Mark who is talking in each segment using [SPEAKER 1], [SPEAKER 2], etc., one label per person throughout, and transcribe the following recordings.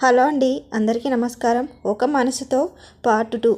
[SPEAKER 1] Hello అండి అందరికీ నమస్కారం. ఒక మనసుతో పార్ట్ టూ.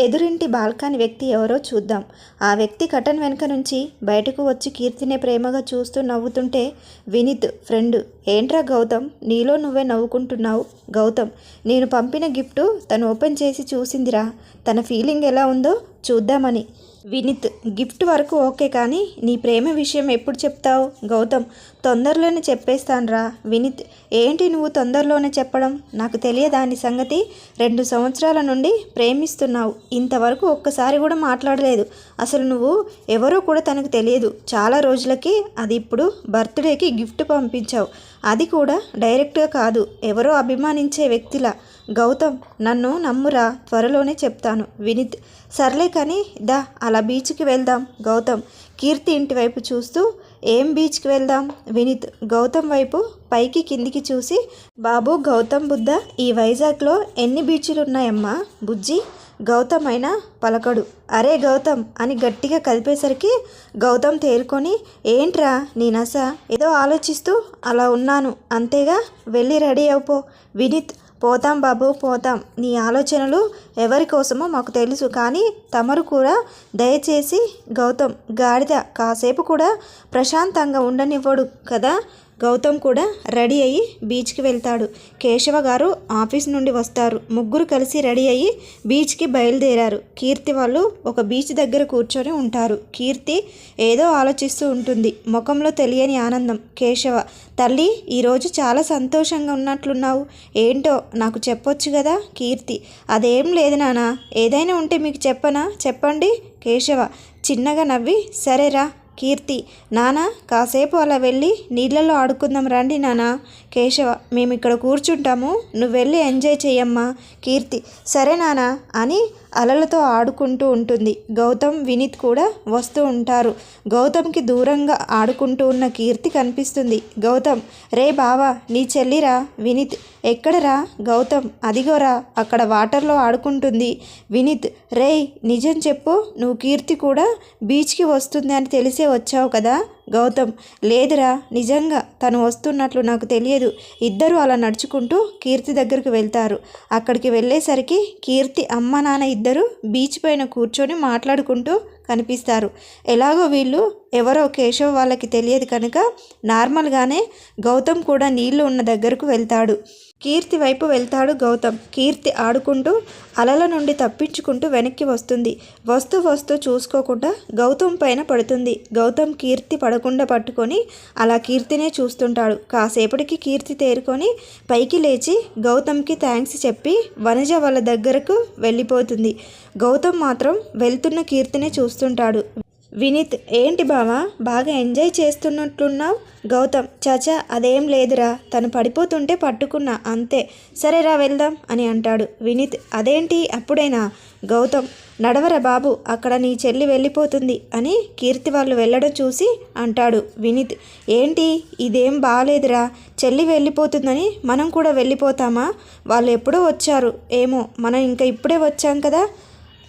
[SPEAKER 1] ఎదురింటి బాల్కాని వ్యక్తి ఎవరో చూద్దాం. ఆ వ్యక్తి కటన్ వెనుక నుంచి బయటకు వచ్చి కీర్తినే ప్రేమగా చూస్తూ నవ్వుతుంటే వినీత్ ఫ్రెండ్ ఏంట్రా గౌతమ్? నీలో నువ్వే నవ్వుకుంటున్నావు. గౌతమ్ నేను పంపిన గిఫ్ట్ తను ఓపెన్ చేసి చూసిందిరా. తన ఫీలింగ్ ఎలా ఉందో చూద్దామని. వినీత్ గిఫ్ట్ వరకు ఓకే కానీ నీ ప్రేమ విషయం ఎప్పుడు చెప్తావు? గౌతమ్ తొందరలోనే చెప్పేస్తానురా. వినీత్ ఏంటి నువ్వు తొందరలోనే చెప్పడం? నాకు తెలియదాని సంగతి? రెండు సంవత్సరాల నుండి ప్రేమిస్తున్నావు. ఇంతవరకు ఒక్కసారి కూడా మాట్లాడలేదు. అసలు నువ్వు ఎవరో కూడా తనకు తెలియదు. చాలా రోజులకి అది ఇప్పుడు బర్త్డేకి గిఫ్ట్ పంపించావు. అది కూడా డైరెక్ట్గా కాదు. ఎవరో అభిమానించే వ్యక్తిలా. గౌతమ్ నన్ను నమ్మురా త్వరలోనే చెప్తాను. వినీత్ సర్లే కానీ దా అలా బీచ్కి వెళ్దాం. గౌతమ్ కీర్తి ఇంటి వైపు చూస్తూ ఏం బీచ్కి వెళ్దాం? వినీత్ గౌతమ్ వైపు పైకి కిందికి చూసి బాబు గౌతమ్ బుద్ధ ఈ వైజాగ్లో ఎన్ని బీచ్లు ఉన్నాయమ్మా బుజ్జి గౌతమ్ అయినా పలకడు. అరే గౌతమ్ అని గట్టిగా కదిపేసరికి గౌతమ్ తేరుకొని ఏంట్రా నీ నస? ఏదో ఆలోచిస్తూ అలా ఉన్నాను. అంతేగా వెళ్ళి రెడీ అయిపో. వినీత్ పోతాం బాబు పోతాం. నీ ఆలోచనలు ఎవరి కోసమో మాకు తెలుసు కానీ తమరు కూడా దయచేసి గౌతమ్ గాడిద కాసేపు కూడా ప్రశాంతంగా ఉండనివ్వడు కదా? గౌతమ్ కూడా రెడీ అయ్యి బీచ్కి వెళ్తాడు. కేశవ గారు ఆఫీస్ నుండి వస్తారు. ముగ్గురు కలిసి రెడీ అయ్యి బీచ్కి బయలుదేరారు. కీర్తి వాళ్ళు ఒక బీచ్ దగ్గర కూర్చొని ఉంటారు. కీర్తి ఏదో ఆలోచిస్తూ ఉంటుంది. ముఖంలో తెలియని ఆనందం. కేశవ తల్లి ఈరోజు చాలా సంతోషంగా ఉన్నట్లున్నావు. ఏంటో నాకు చెప్పొచ్చు కదా? కీర్తి అదేం లేదు నానా. ఏదైనా ఉంటే మీకు చెప్పనా? చెప్పండి. కేశవ చిన్నగా నవ్వి సరేరా కీర్తి. నానా కాసేపు అలా వెళ్ళి నీళ్ళలో ఆడుకుందాం రండి నానా. కేశవ మేము ఇక్కడ కూర్చుంటాము. నువ్వు వెళ్ళి ఎంజాయ్ చెయ్యమ్మా కీర్తి. సరే నానా అని అలలతో ఆడుకుంటూ ఉంటుంది. గౌతమ్ వినీత్ కూడా వస్తూ ఉంటారు. గౌతమ్కి దూరంగా ఆడుకుంటూ ఉన్న కీర్తి కనిపిస్తుంది. గౌతమ్ రే బావా నీ చెల్లిరా వినీత్. ఎక్కడరా? గౌతమ్ అదిగోరా అక్కడ వాటర్లో ఆడుకుంటుంది. వినీత్ రే నిజం చెప్పు. నువ్వు కీర్తి కూడా బీచ్కి వస్తుంది అని తెలిసే వచ్చావు కదా? గౌతమ్ లేదురా నిజంగా తను వస్తున్నట్లు నాకు తెలియదు. ఇద్దరూ అలా నడుచుకుంటూ కీర్తి దగ్గరకు వెళ్తారు. అక్కడికి వెళ్ళేసరికి కీర్తి అమ్మ నాన్న ఇద్దరు బీచ్ పైన కూర్చొని మాట్లాడుకుంటూ కనిపిస్తారు. ఎలాగో వీళ్ళు ఎవరో కేశవ్ వాళ్ళకి తెలియదు కనుక నార్మల్గానే గౌతమ్ కూడా నీళ్ళు ఉన్న దగ్గరకు వెళ్తాడు. కీర్తి వైపు వెళ్తాడు గౌతమ్. కీర్తి ఆడుకుంటూ అలల నుండి తప్పించుకుంటూ వెనక్కి వస్తుంది. వస్తూ వస్తూ చూసుకోకుండా గౌతమ్ పైన పడుతుంది. గౌతమ్ కీర్తి పడకుండా పట్టుకొని అలా కీర్తినే చూస్తుంటాడు. కాసేపటికి కీర్తి తేరుకొని పైకి లేచి గౌతమ్కి థ్యాంక్స్ చెప్పి వనజ వాళ్ళ దగ్గరకు వెళ్ళిపోతుంది. గౌతమ్ మాత్రం వెళ్తున్న కీర్తినే చూస్తుంటాడు. వినీత్ ఏంటి బావా? బాగా ఎంజాయ్ చేస్తున్నట్లున్నావు గౌతమ్ చాచా అదేం లేదురా. తను పడిపోతుంటే పట్టుకున్నా. అంతే. సరేరా వెళ్దాం అని అంటాడు. వినీత్ అదేంటి? అప్పుడైనా? గౌతమ్ నడవరా బాబు? అక్కడ నీ చెల్లి వెళ్ళిపోతుంది అని కీర్తి వాళ్ళు వెళ్ళడం చూసి అంటాడు వినీత్. ఏంటి? ఇదేం బాగాలేదురా చెల్లి వెళ్ళిపోతుందని మనం కూడా వెళ్ళిపోతామా? వాళ్ళు ఎప్పుడో వచ్చారు. ఏమో మనం ఇంకా ఇప్పుడే వచ్చాం కదా?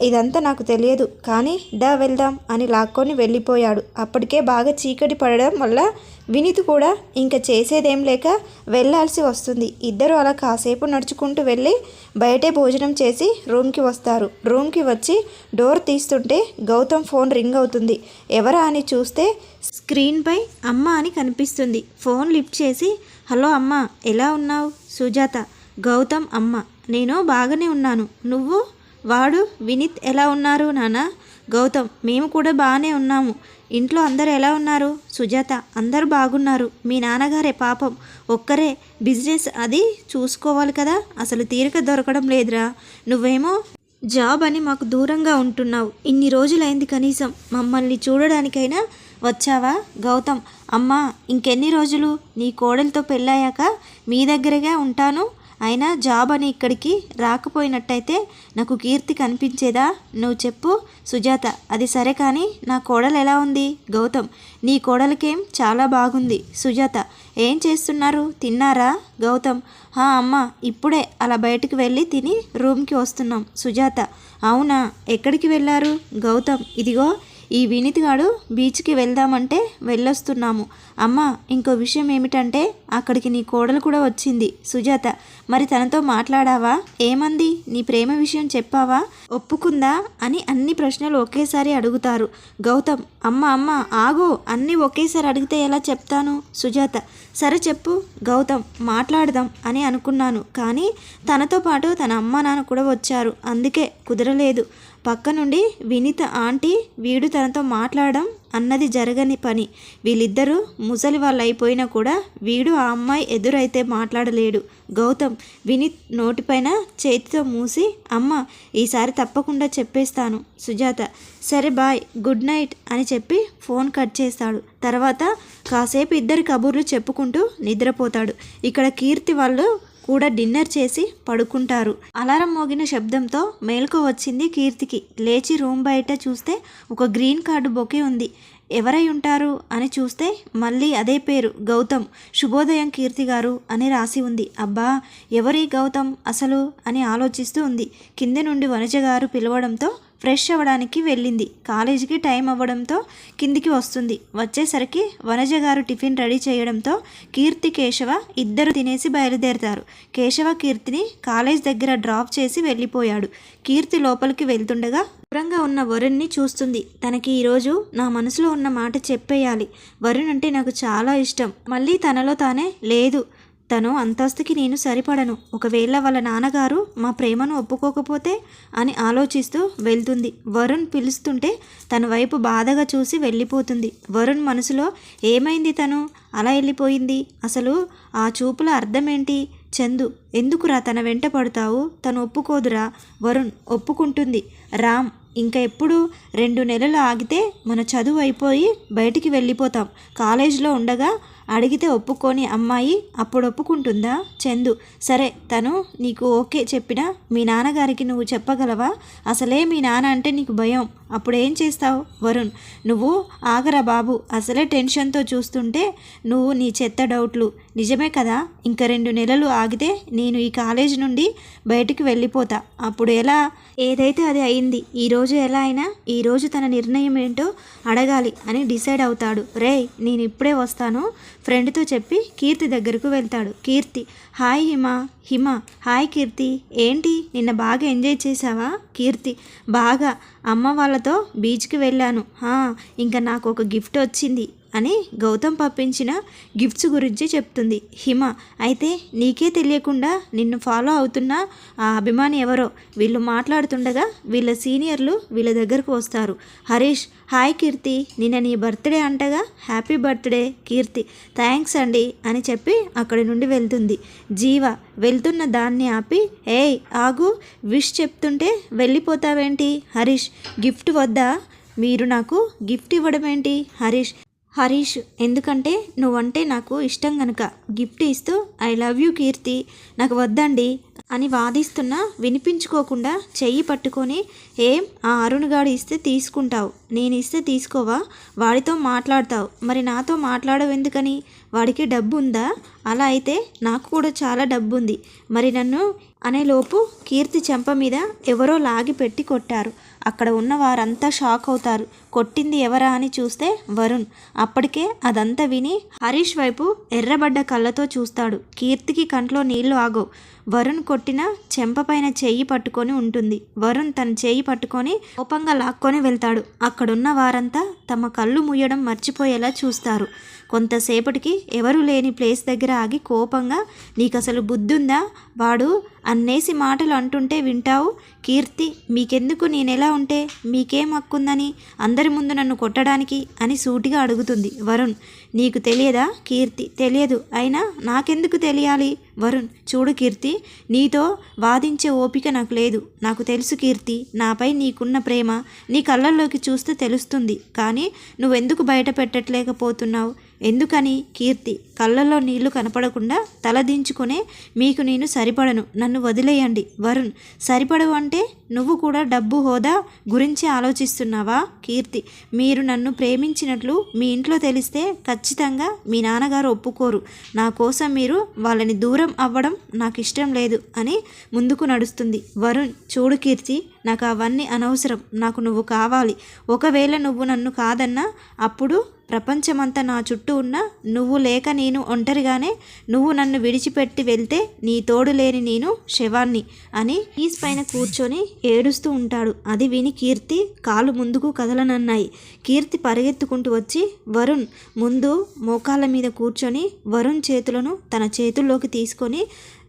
[SPEAKER 1] ఇదంతా నాకు తెలియదు. కానీ డా వెళ్దాం అని లాక్కొని వెళ్ళిపోయాడు. అప్పటికే బాగా చీకటి పడడం వల్ల వినీత్ కూడా ఇంకా చేసేదేం లేక వెళ్ళాల్సి వస్తుంది. ఇద్దరు అలా కాసేపు నడుచుకుంటూ వెళ్ళి బయటే భోజనం చేసి రూమ్కి వస్తారు. రూమ్కి వచ్చి డోర్ తీస్తుంటే గౌతమ్ ఫోన్ రింగ్ అవుతుంది. ఎవరా అని చూస్తే స్క్రీన్పై అమ్మ అని కనిపిస్తుంది. ఫోన్ లిఫ్ట్ చేసి హలో అమ్మ ఎలా ఉన్నావు? సుజాత గౌతమ్ అమ్మ నేను బాగానే ఉన్నాను. నువ్వు? వాడు వినీత్ ఎలా ఉన్నారు నానా? గౌతమ్ మేము కూడా బాగానే ఉన్నాము. ఇంట్లో అందరు ఎలా ఉన్నారు? సుజాత అందరు బాగున్నారు. మీ నాన్నగారే పాపం. ఒక్కరే బిజినెస్ అది చూసుకోవాలి కదా? అసలు తీరిక దొరకడం లేదురా. నువ్వేమో జాబ్ అని మాకు దూరంగా ఉంటున్నావు. ఇన్ని రోజులైంది కనీసం. మమ్మల్ని చూడడానికైనా వచ్చావా? గౌతమ్ అమ్మా ఇంకెన్ని రోజులు? నీ కోడలతో పెళ్ళాయాక మీ దగ్గరగా ఉంటాను. అయినా జాబ్ అని ఇక్కడికి రాకపోయినట్టయితే నాకు కీర్తి కనిపించేదా? నువ్వు చెప్పు. సుజాత అది సరే కానీ నా కోడలు ఎలా ఉంది? గౌతమ్ నీ కోడలకేం చాలా బాగుంది. సుజాత ఏం చేస్తున్నారు? తిన్నారా? గౌతమ్ హా అమ్మ ఇప్పుడే అలా బయటకు వెళ్ళి తిని రూమ్కి వస్తున్నాం. సుజాత అవునా? ఎక్కడికి వెళ్ళారు? గౌతమ్ ఇదిగో ఈ వినితిగాడు బీచ్కి వెళ్దామంటే వెళ్ళొస్తున్నాము. అమ్మ ఇంకో విషయం ఏమిటంటే అక్కడికి నీ కోడలు కూడా వచ్చింది. సుజాత మరి తనతో మాట్లాడావా? ఏమంది? నీ ప్రేమ విషయం చెప్పావా? ఒప్పుకుందా? అని అన్ని ప్రశ్నలు ఒకేసారి అడుగుతారు. గౌతమ్ అమ్మ అమ్మ ఆగు అన్నీ ఒకేసారి అడిగితే ఎలా చెప్తాను? సుజాత సరే చెప్పు. గౌతమ్ మాట్లాడదాం అని అనుకున్నాను. కానీ తనతో పాటు తన అమ్మ నాన్న కూడా వచ్చారు. అందుకే కుదరలేదు. పక్క నుండి వినీత ఆంటీ వీడు తనతో మాట్లాడడం అన్నది జరగని పని. వీళ్ళిద్దరూ ముసలి వాళ్ళు అయిపోయినా కూడా వీడు ఆ అమ్మాయి ఎదురైతే మాట్లాడలేడు. గౌతమ్ వినీత్ నోటిపైన చేతితో మూసి అమ్మ ఈసారి తప్పకుండా చెప్పేస్తాను. సుజాత సరే బాయ్ గుడ్ నైట్ అని చెప్పి ఫోన్ కట్ చేస్తాడు. తర్వాత కాసేపు ఇద్దరు కబుర్లు చెప్పుకుంటూ నిద్రపోతాడు. ఇక్కడ కీర్తి వాళ్ళు కూడా డిన్నర్ చేసి పడుకుంటారు. అలారం మోగిన శబ్దంతో మేల్కో వచ్చింది కీర్తికి. లేచి రూమ్ బయట చూస్తే ఒక గ్రీన్ కార్డు బొకే ఉంది. ఎవరై ఉంటారు అని చూస్తే మళ్ళీ అదే పేరు గౌతమ్. శుభోదయం కీర్తి గారు అని రాసి ఉంది. అబ్బా ఎవరి గౌతమ్ అసలు అని ఆలోచిస్తూ ఉంది. కింది నుండి వనజ గారు పిలవడంతో ఫ్రెష్ అవ్వడానికి వెళ్ళింది. కాలేజీకి టైం అవ్వడంతో కిందికి వస్తుంది. వచ్చేసరికి వనజ గారు టిఫిన్ రెడీ చేయడంతో కీర్తి కేశవ ఇద్దరు తినేసి బయలుదేరతారు. కేశవ కీర్తిని కాలేజ్ దగ్గర డ్రాప్ చేసి వెళ్ళిపోయాడు. కీర్తి లోపలికి వెళ్తుండగా దూరంగా ఉన్న వరుణ్ణి చూస్తుంది. తనకి ఈరోజు నా మనసులో ఉన్న మాట చెప్పేయాలి. వరుణ్ అంటే నాకు చాలా ఇష్టం. మళ్ళీ తనలో తానే లేదు. తను అంతస్తుకి నేను సరిపడను. ఒకవేళ వాళ్ళ నాన్నగారు మా ప్రేమను ఒప్పుకోకపోతే అని ఆలోచిస్తూ వెళ్తుంది. వరుణ్ పిలుస్తుంటే తన వైపు బాధగా చూసి వెళ్ళిపోతుంది. వరుణ్ మనసులో ఏమైంది తను? అలా వెళ్ళిపోయింది? అసలు ఆ చూపుల అర్థమేంటి? చందు ఎందుకురా తన వెంట పడతావు? తను ఒప్పుకోదురా. వరుణ్ ఒప్పుకుంటుంది. రామ్ ఇంకా ఎప్పుడు? రెండు నెలలు ఆగితే మన చదువు అయిపోయి బయటికి వెళ్ళిపోతాం. కాలేజీలో ఉండగా అడిగితే ఒప్పుకొని అమ్మాయి అప్పుడు ఒప్పుకుంటుందా చందు సరే తను నీకు ఓకే చెప్పినా మీ నాన్నగారికి నువ్వు చెప్పగలవా? అసలే మీ నాన్న అంటే నీకు భయం. అప్పుడు ఏం చేస్తావు? వరుణ్ నువ్వు ఆగరా బాబు. అసలే టెన్షన్తో చూస్తుంటే నువ్వు నీ చెత్త డౌట్లు. నిజమే కదా? ఇంకా రెండు నెలలు ఆగితే నేను ఈ కాలేజ్ నుండి బయటికి వెళ్ళిపోతా. అప్పుడు ఎలా? ఏదైతే అది అయింది ఈరోజు ఎలా అయినా ఈరోజు తన నిర్ణయం ఏంటో అడగాలి అని డిసైడ్ అవుతాడు. రే నేను ఇప్పుడే వస్తాను. ఫ్రెండ్తో చెప్పి కీర్తి దగ్గరకు వెళ్తాడు. Keerthi hi Hima Hima hi Keerthi. ఏంటి? నిన్న బాగా ఎంజాయ్ చేసావా కీర్తి బాగా. అమ్మ వాళ్ళతో బీచ్కి వెళ్ళాను. ఇంకా నాకు ఒక గిఫ్ట్ వచ్చింది. అని గౌతమ్ పంపించిన గిఫ్ట్స్ గురించి చెప్తుంది. హిమ అయితే నీకే తెలియకుండా నిన్ను ఫాలో అవుతున్న ఆ అభిమాని ఎవరో? వీళ్ళు మాట్లాడుతుండగా వీళ్ళ సీనియర్లు వీళ్ళ దగ్గరకు వస్తారు. హరీష్ హాయ్ కీర్తి నిన్న నీ బర్త్డే అంటగా హ్యాపీ బర్త్డే కీర్తి థ్యాంక్స్ అండి అని చెప్పి అక్కడి నుండి వెళ్తుంది. జీవ వెళ్తున్న దాన్ని ఆపి ఏయ్ ఆగు విష్ చెప్తుంటే వెళ్ళిపోతావేంటి? హరీష్ గిఫ్ట్ వద్దా? మీరు నాకు గిఫ్ట్ ఇవ్వడం ఏంటి హరీష్ హరీష్ ఎందుకంటే నువ్వంటే నాకు ఇష్టం గనుక. గిఫ్ట్ ఇస్తూ ఐ లవ్ యూ కీర్తి నాకు వద్దండి అని వాదిస్తున్నా వినిపించుకోకుండా చెయ్యి పట్టుకొని ఏం ఆ అరుణ్గాడు ఇస్తే తీసుకుంటావు నేను ఇస్తే తీసుకోవా? వాడితో మాట్లాడతావు. మరి నాతో మాట్లాడవు ఎందుకని? వాడికి డబ్బు ఉందా అలా అయితే నాకు కూడా చాలా డబ్బు ఉంది మరి నన్ను అనేలోపు కీర్తి చెంప మీద ఎవరో లాగి పెట్టి కొట్టారు. అక్కడ ఉన్న వారంతా షాక్ అవుతారు. కొట్టింది ఎవరా అని చూస్తే వరుణ్. అప్పటికే అదంతా విని హరీష్ వైపు ఎర్రబడ్డ కళ్ళతో చూస్తాడు. కీర్తికి కంట్లో నీళ్ళు ఆగవు. వరుణ్ కొట్టిన చెంపపైన చెయ్యి పట్టుకొని ఉంటుంది. వరుణ్ తన చెయ్యి పట్టుకొని కోపంగా లాక్కొని వెళ్తాడు. అక్కడున్న వారంతా తమ కళ్ళు ముయ్యడం మర్చిపోయేలా చూస్తారు. కొంతసేపటికి ఎవరు లేని ప్లేస్ దగ్గర ఆగి కోపంగా నీకు అసలు బుద్ధుందా? వాడు అన్నేసి మాటలు అంటుంటే వింటావు. కీర్తి మీకెందుకు నేనెలా ఉంటే మీకేం హక్కుందని అందరి ముందు నన్ను కొట్టడానికి అని సూటిగా అడుగుతుంది వరుణ్. నీకు తెలియదా కీర్తి? తెలియదు. అయినా నాకెందుకు తెలియాలి? వరుణ్ చూడు కీర్తి నీతో వాదించే ఓపిక నాకు లేదు. నాకు తెలుసు కీర్తి నాపై నీకున్న ప్రేమ నీ కళ్ళల్లోకి చూస్తే తెలుస్తుంది. కానీ నువ్వెందుకు బయట పెట్టట్లేకపోతున్నావు? ఎందుకని? కీర్తి కళ్ళల్లో నీళ్ళు కనపడకుండా తలదించుకునే మీకు నేను సరిపడను. నన్ను వదిలేయండి. వరుణ్ సరిపడవు అంటే నువ్వు కూడా డబ్బు హోదా గురించి ఆలోచిస్తున్నావా? కీర్తి మీరు నన్ను ప్రేమించినట్లు మీ ఇంట్లో తెలిస్తే ఖచ్చితంగా మీ నాన్నగారు ఒప్పుకోరు. నా కోసం మీరు వాళ్ళని దూరం అవ్వడం నాకు ఇష్టం లేదు అని ముందుకు నడుస్తుంది. వరుణ్ చూడు కీర్తి నాకు అవన్నీ అనవసరం. నాకు నువ్వు కావాలి. ఒకవేళ నువ్వు నన్ను కాదన్నా అప్పుడు ప్రపంచమంతా నా చుట్టూ ఉన్నా నువ్వు లేక నేను ఒంటరిగానే నువ్వు నన్ను విడిచిపెట్టి వెళ్తే నీ తోడు లేని నేను శవాన్ని అని ఈస్ పైన కూర్చొని ఏడుస్తూ ఉంటాడు. అది విని కీర్తి కాలు ముందుకు కదలనన్నాయి. కీర్తి పరిగెత్తుకుంటూ వచ్చి వరుణ్ ముందు మోకాళ్ళ మీద కూర్చొని వరుణ్ చేతులను తన చేతుల్లోకి తీసుకొని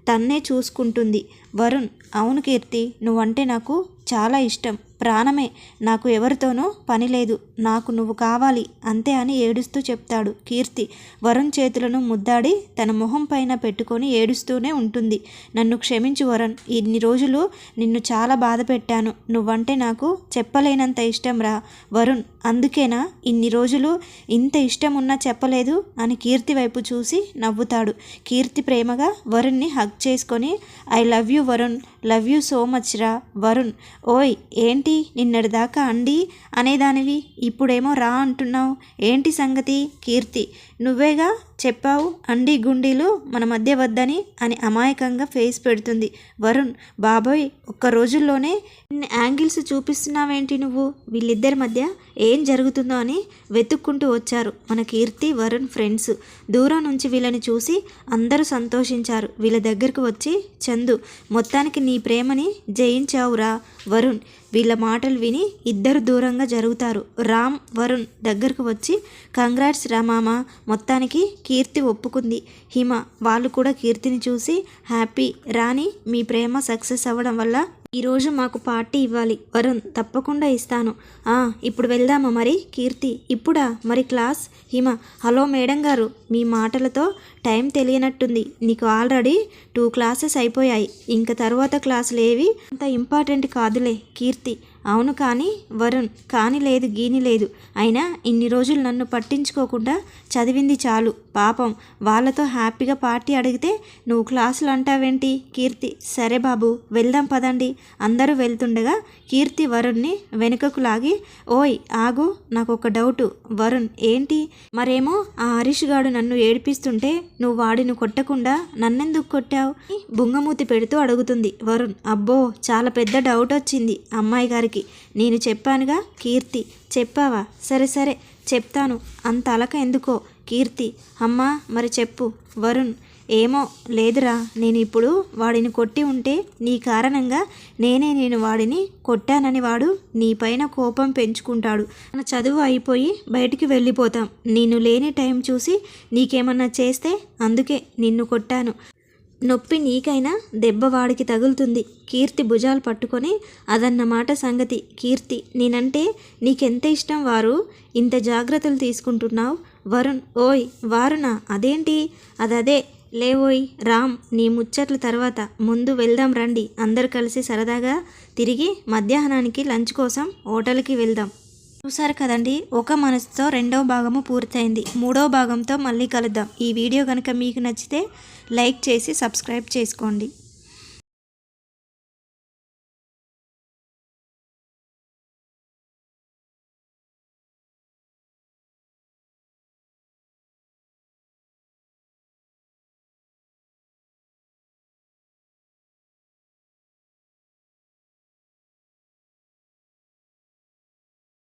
[SPEAKER 1] తన్నే చూసుకుంటుంది. వరుణ్ అవును కీర్తి నువ్వంటే నాకు చాలా ఇష్టం. ప్రాణమే నాకు ఎవరితోనూ పని లేదు నాకు నువ్వు కావాలి అంతే అని ఏడుస్తూ చెప్తాడు కీర్తి. వరుణ్ చేతులను ముద్దాడి తన మొహం పైన పెట్టుకొని ఏడుస్తూనే ఉంటుంది. నన్ను క్షమించు వరుణ్ ఇన్ని రోజులు నిన్ను చాలా బాధ పెట్టాను నువ్వంటే నాకు చెప్పలేనంత ఇష్టం రా వరుణ్ అందుకేనా ఇన్ని రోజులు ఇంత ఇష్టం ఉన్నా చెప్పలేదు అని కీర్తి వైపు చూసి నవ్వుతాడు. కీర్తి ప్రేమగా వరుణ్ణి హగ్ చేసుకొని I love you Varun love you so much రా వరుణ్ ఓయ్ ఏంటి నిన్నటిదాకా అండి? అనేదానివి. ఇప్పుడేమో రా అంటున్నావు. ఏంటి సంగతి? కీర్తి. నువ్వేగా? చెప్పావు? అండి గుండీలు మన మధ్య వద్దని అని అమాయకంగా ఫేస్ పెడుతుంది. వరుణ్ బాబోయ్ ఒక్క రోజుల్లోనే ఇన్ని యాంగిల్స్ చూపిస్తున్నావేంటి నువ్వు? వీళ్ళిద్దరి మధ్య ఏం జరుగుతుందో అని వెతుక్కుంటూ వచ్చారు మన కీర్తి వరుణ్ ఫ్రెండ్స్. దూరం నుంచి వీళ్ళని చూసి అందరూ సంతోషించారు. వీళ్ళ దగ్గరకు వచ్చి చందు మొత్తానికి నీ ప్రేమని జయించావురా వరుణ్. వీళ్ళ మాటలు విని ఇద్దరు దూరంగా జరుగుతారు. రామ్ వరుణ్ దగ్గరకు వచ్చి కంగ్రాట్స్ రా మామ మొత్తానికి కీర్తి ఒప్పుకుంది. హిమ వాళ్ళు కూడా కీర్తిని చూసి హ్యాపీ రాని మీ ప్రేమ సక్సెస్ అవ్వడం వల్ల ఈరోజు మాకు పార్టీ ఇవ్వాలి. వరుణ్ తప్పకుండా ఇస్తాను. ఆ, ఇప్పుడు వెళ్దామా మరి? కీర్తి ఇప్పుడా? మరి క్లాస్? హిమ హలో మేడం గారు మీ మాటలతో టైం తెలియనట్టుంది. నీకు ఆల్రెడీ టూ క్లాసెస్ అయిపోయాయి. ఇంక తర్వాత క్లాసులు ఏవి? అంత ఇంపార్టెంట్ కాదులే కీర్తి. అవును కానీ వరుణ్ కాని లేదు గీని లేదు. అయినా ఇన్ని రోజులు నన్ను పట్టించుకోకుండా చదివింది చాలు. పాపం వాళ్ళతో హ్యాపీగా పార్టీ అడిగితే నువ్వు క్లాసులు అంటావేంటి? కీర్తి సరే బాబు వెళ్దాం పదండి. అందరూ వెళ్తుండగా కీర్తి వరుణ్ని వెనుకకు లాగి ఓయ్ ఆగు నాకు ఒక డౌటు. వరుణ్ ఏంటి? మరేమో ఆ హరీష్ గాడు నన్ను ఏడిపిస్తుంటే నువ్వు వాడిని కొట్టకుండా నన్నెందుకు కొట్టావు? బుంగమూతి పెడుతూ అడుగుతుంది. వరుణ్ అబ్బో చాలా పెద్ద డౌట్ వచ్చింది అమ్మాయి గారికి నేను చెప్పానుగా కీర్తి చెప్పావా? సరే సరే చెప్తాను. అంత అలక ఎందుకో? కీర్తి అమ్మా మరి చెప్పు. వరుణ్ ఏమో లేదురా నేను ఇప్పుడు వాడిని కొట్టి ఉంటే నీ కారణంగా నేనే నేను వాడిని కొట్టానని వాడు నీపైన కోపం పెంచుకుంటాడు. మన చదువు అయిపోయి బయటికి వెళ్ళిపోతాం. నేను లేని టైం చూసి నీకేమన్నా చేస్తే అందుకే నిన్ను కొట్టాను. నొప్పి నీకైనా దెబ్బ వాడికి తగులుతుంది. కీర్తి భుజాలు పట్టుకొని అదన్నమాట సంగతి. కీర్తి నేనంటే నీకెంత ఇష్టం వారు? ఇంత జాగ్రత్తలు తీసుకుంటున్నావు? వరుణ్ ఓయ్ వారునా? అదేంటి? అదదే. లేవోయ్ రామ్ నీ ముచ్చట్ల తర్వాత ముందు వెళ్దాం రండి. అందరు కలిసి సరదాగా తిరిగి మధ్యాహ్నానికి లంచ్ కోసం హోటల్కి వెళ్దాం. చూసారు కదండి ఒక మనసుతో రెండవ భాగము పూర్తయింది. మూడవ భాగంతో మళ్ళీ కలుద్దాం. ఈ వీడియో కనుక మీకు నచ్చితే లైక్ చేసి సబ్స్క్రైబ్ చేసుకోండి.